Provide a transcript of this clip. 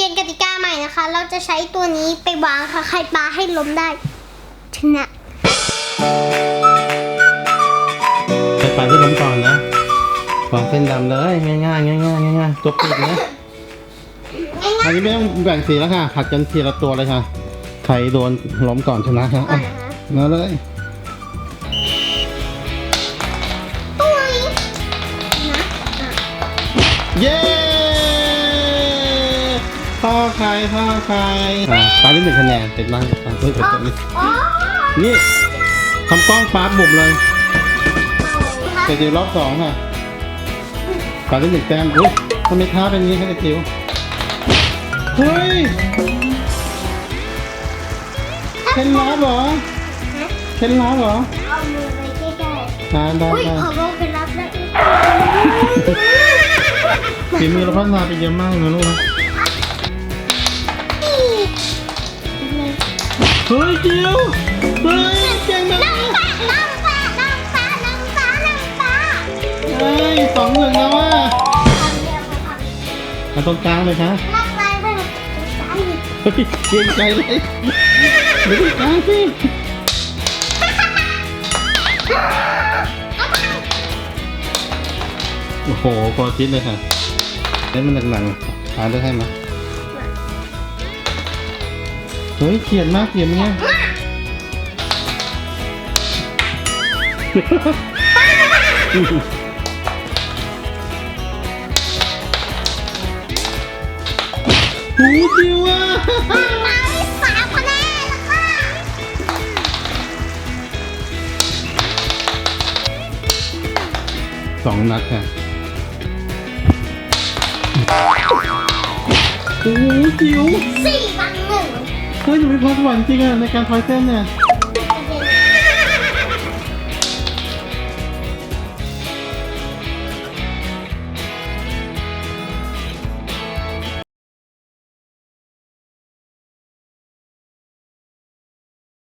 ลี่ยนกติกาใหม่นะคะ เราจะใช้ตัวนี้ไปวางค่ะ ใครปาให้ล้มได้ ชนะไปปาที่ล้มก่อนนะวางเส้นดำเลยง่ายๆง่ายๆง่ายๆตัวปิดนะอันนี้ไม่ต้องแบ่งสีแล้วค่ะผัดกันทีละตัวเลยค่ะ ใครโดนล้มก่อนชนะค่ะก่ออะนนะคะมาเลยตุ้ยนะอะเย้ พ่อใครพ่อใครอะตาที่หนึ่งคะแนนเสร็จแล้วตาเฮ้ยเปิดตัวนี้อ๋อนี่ทำกล้องฟ้าบุบเลยค่ะเสร็จเดี๋ยวรอบสองค่ะตาที่หนึ่งแต้มอุ้ยทำไมท้าเป็นอย่างนี้คะไอ้จิ๋วเฮ้ยเคล็ดลับเหรอเคล็ดลับเหรอเอามือไปใกล้ทานได้ๆอุ้ยได้ขอบอกเคล็ดลับได้ฝีมือเราพัฒนาไปเยอะมากนะลูกนะ เฮ้ยจิ๋วเฮ้ยเก่งมากน้ำฟ้าน้ำฟ้าน้ำฟ้าน้ำฟ้าน้ำฟ้าเฮ้ยสองหนึ่งแล้วว่ะทำเดียวค่ะมาตรงกลางเลยคะนักไปไปไปเฮ้ยเกรงใจเลยไม่ตรงกลางสิโอ้โหพอชิดเลยค่ะเล่นมันหนักๆทานได้ให้ไหม เฮ้ยเขียนมากเขียนเงี้ยโอ้โหจิ๋วอะมาได้สามคะแนนแล้วค่ะสองนัดค่ะโอ้จิวสี่บังหนึ่ง เฮ้ยหนูมีพรสวรรค์จริงอะในการทอยเส้นเนี่ย